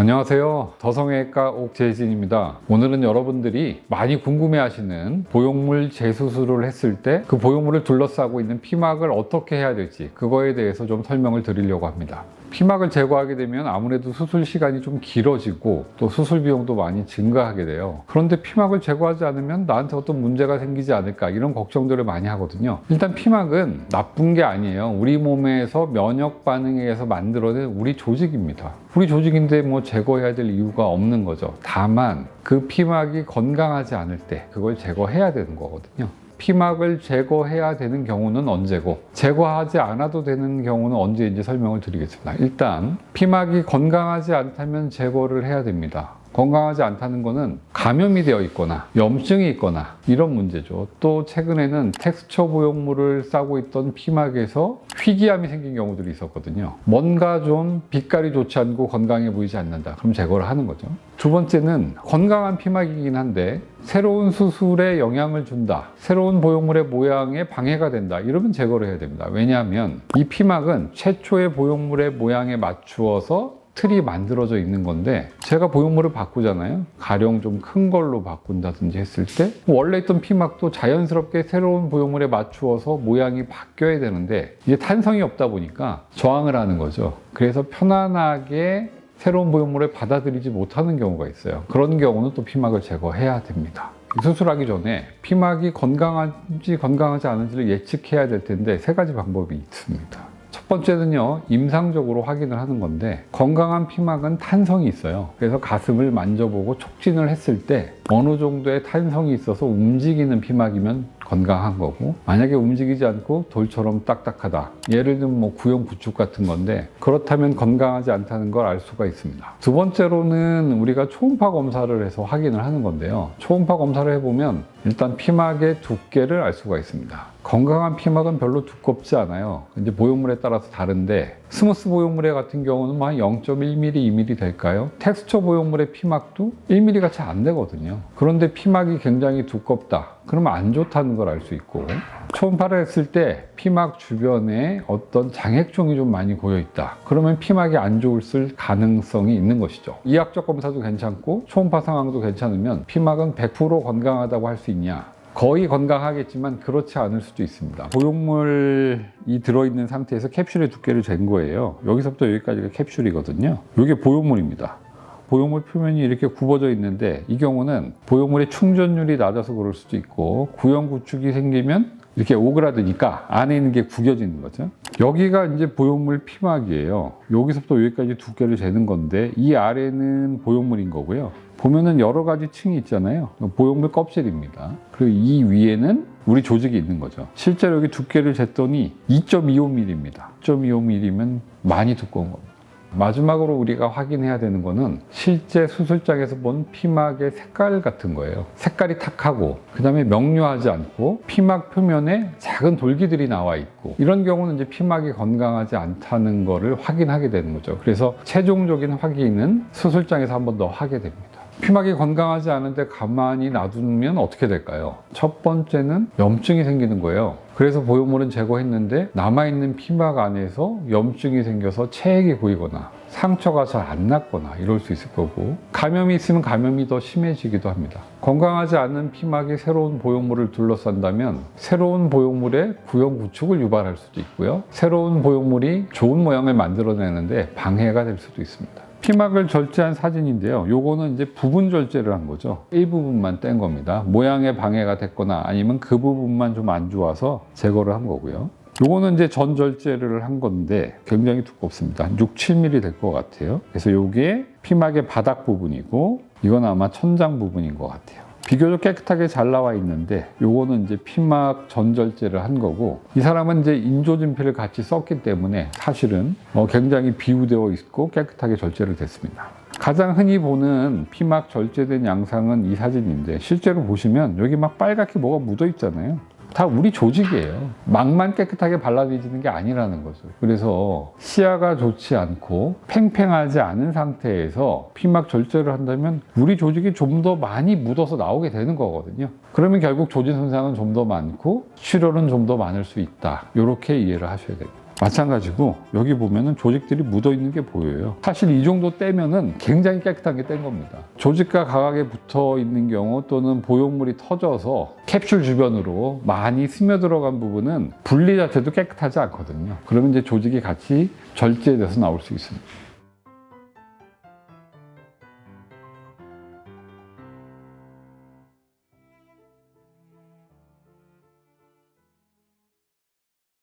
안녕하세요. 더성외과 옥재진입니다. 오늘은 여러분들이 많이 궁금해하시는 보형물 재수술을 했을 때 그 보형물을 둘러싸고 있는 피막을 어떻게 해야 될지 그거에 대해서 좀 설명을 드리려고 합니다. 피막을 제거하게 되면 아무래도 수술 시간이 좀 길어지고 또 수술 비용도 많이 증가하게 돼요. 그런데 피막을 제거하지 않으면 나한테 어떤 문제가 생기지 않을까 이런 걱정들을 많이 하거든요. 일단 피막은 나쁜 게 아니에요. 우리 몸에서 면역 반응에 의해서 만들어낸 우리 조직입니다. 우리 조직인데 뭐 제거해야 될 이유가 없는 거죠. 다만 그 피막이 건강하지 않을 때 그걸 제거해야 되는 거거든요. 피막을 제거해야 되는 경우는 언제고 제거하지 않아도 되는 경우는 언제인지 설명을 드리겠습니다. 일단 피막이 건강하지 않다면 제거를 해야 됩니다. 건강하지 않다는 것은 감염이 되어 있거나 염증이 있거나 이런 문제죠. 또 최근에는 텍스처 보형물을 싸고 있던 피막에서 희귀암이 생긴 경우들이 있었거든요. 뭔가 좀 빛깔이 좋지 않고 건강해 보이지 않는다. 그럼 제거를 하는 거죠. 두 번째는 건강한 피막이긴 한데 새로운 수술에 영향을 준다. 새로운 보형물의 모양에 방해가 된다. 이러면 제거를 해야 됩니다. 왜냐하면 이 피막은 최초의 보형물의 모양에 맞추어서 틀이 만들어져 있는 건데 제가 보형물을 바꾸잖아요. 가령 좀 큰 걸로 바꾼다든지 했을 때 원래 있던 피막도 자연스럽게 새로운 보형물에 맞추어서 모양이 바뀌어야 되는데 이게 탄성이 없다 보니까 저항을 하는 거죠. 그래서 편안하게 새로운 보형물을 받아들이지 못하는 경우가 있어요. 그런 경우는 또 피막을 제거해야 됩니다. 수술하기 전에 피막이 건강한지 건강하지 않은지를 예측해야 될 텐데 세 가지 방법이 있습니다. 첫 번째는요, 임상적으로 확인을 하는 건데, 건강한 피막은 탄성이 있어요. 그래서 가슴을 만져보고 촉진을 했을 때, 어느 정도의 탄성이 있어서 움직이는 피막이면 건강한 거고, 만약에 움직이지 않고 돌처럼 딱딱하다. 예를 들면 뭐 구형 구축 같은 건데, 그렇다면 건강하지 않다는 걸 알 수가 있습니다. 두 번째로는 우리가 초음파 검사를 해서 확인을 하는 건데요. 초음파 검사를 해보면, 일단 피막의 두께를 알 수가 있습니다. 건강한 피막은 별로 두껍지 않아요. 이제 보형물에 따라서 다른데 스무스 보형물의 같은 경우는 뭐 한 0.1mm, 2mm 될까요? 텍스처 보형물의 피막도 1mm가 채 안 되거든요. 그런데 피막이 굉장히 두껍다. 그러면 안 좋다는 걸 알 수 있고 초음파를 했을 때 피막 주변에 어떤 장액종이 좀 많이 고여 있다. 그러면 피막이 안 좋을 가능성이 있는 것이죠. 이학적 검사도 괜찮고 초음파 상황도 괜찮으면 피막은 100% 건강하다고 할 수 있냐? 거의 건강하겠지만 그렇지 않을 수도 있습니다. 보형물이 들어있는 상태에서 캡슐의 두께를 잰 거예요. 여기서부터 여기까지가 캡슐이거든요. 이게 보형물입니다. 보형물 표면이 이렇게 굽어져 있는데 이 경우는 보형물의 충전율이 낮아서 그럴 수도 있고 구형 구축이 생기면 이렇게 오그라드니까 안에 있는 게 구겨지는 거죠. 여기가 이제 보형물 피막이에요. 여기서부터 여기까지 두께를 재는 건데 이 아래는 보형물인 거고요. 보면은 여러 가지 층이 있잖아요. 보형물 껍질입니다. 그리고 이 위에는 우리 조직이 있는 거죠. 실제로 여기 두께를 쟀더니 2.25mm입니다. 2.25mm면 많이 두꺼운 겁니다. 마지막으로 우리가 확인해야 되는 거는 실제 수술장에서 본 피막의 색깔 같은 거예요. 색깔이 탁하고 그다음에 명료하지 않고 피막 표면에 작은 돌기들이 나와 있고 이런 경우는 이제 피막이 건강하지 않다는 거를 확인하게 되는 거죠. 그래서 최종적인 확인은 수술장에서 한 번 더 하게 됩니다. 피막이 건강하지 않은데 가만히 놔두면 어떻게 될까요? 첫 번째는 염증이 생기는 거예요. 그래서 보형물은 제거했는데 남아있는 피막 안에서 염증이 생겨서 체액이 보이거나 상처가 잘 안 났거나 이럴 수 있을 거고 감염이 있으면 감염이 더 심해지기도 합니다. 건강하지 않은 피막이 새로운 보형물을 둘러싼다면 새로운 보형물의 구형 구축을 유발할 수도 있고요. 새로운 보형물이 좋은 모양을 만들어내는데 방해가 될 수도 있습니다. 피막을 절제한 사진인데요. 요거는 이제 부분 절제를 한 거죠. 일부분만 뗀 겁니다. 모양에 방해가 됐거나 아니면 그 부분만 좀 안 좋아서 제거를 한 거고요. 요거는 이제 전 절제를 한 건데 굉장히 두껍습니다. 한 6, 7mm 될 것 같아요. 그래서 요게 피막의 바닥 부분이고 이건 아마 천장 부분인 것 같아요. 비교적 깨끗하게 잘 나와 있는데 요거는 이제 피막 전절제를 한 거고 이 사람은 이제 인조진피를 같이 썼기 때문에 사실은 어 굉장히 비우되어 있고 깨끗하게 절제를 됐습니다. 가장 흔히 보는 피막 절제된 양상은 이 사진인데 실제로 보시면 여기 막 빨갛게 뭐가 묻어 있잖아요. 다 우리 조직이에요. 막만 깨끗하게 발라내지는 게 아니라는 거죠. 그래서 시야가 좋지 않고 팽팽하지 않은 상태에서 피막 절제를 한다면 우리 조직이 좀 더 많이 묻어서 나오게 되는 거거든요. 그러면 결국 조직 손상은 좀 더 많고 출혈은 좀 더 많을 수 있다. 이렇게 이해를 하셔야 됩니다. 마찬가지고 여기 보면은 조직들이 묻어 있는 게 보여요. 사실 이 정도 떼면은 굉장히 깨끗하게 뗀 겁니다. 조직과 각하게 붙어 있는 경우 또는 보형물이 터져서 캡슐 주변으로 많이 스며 들어간 부분은 분리 자체도 깨끗하지 않거든요. 그러면 이제 조직이 같이 절제돼서 나올 수 있습니다.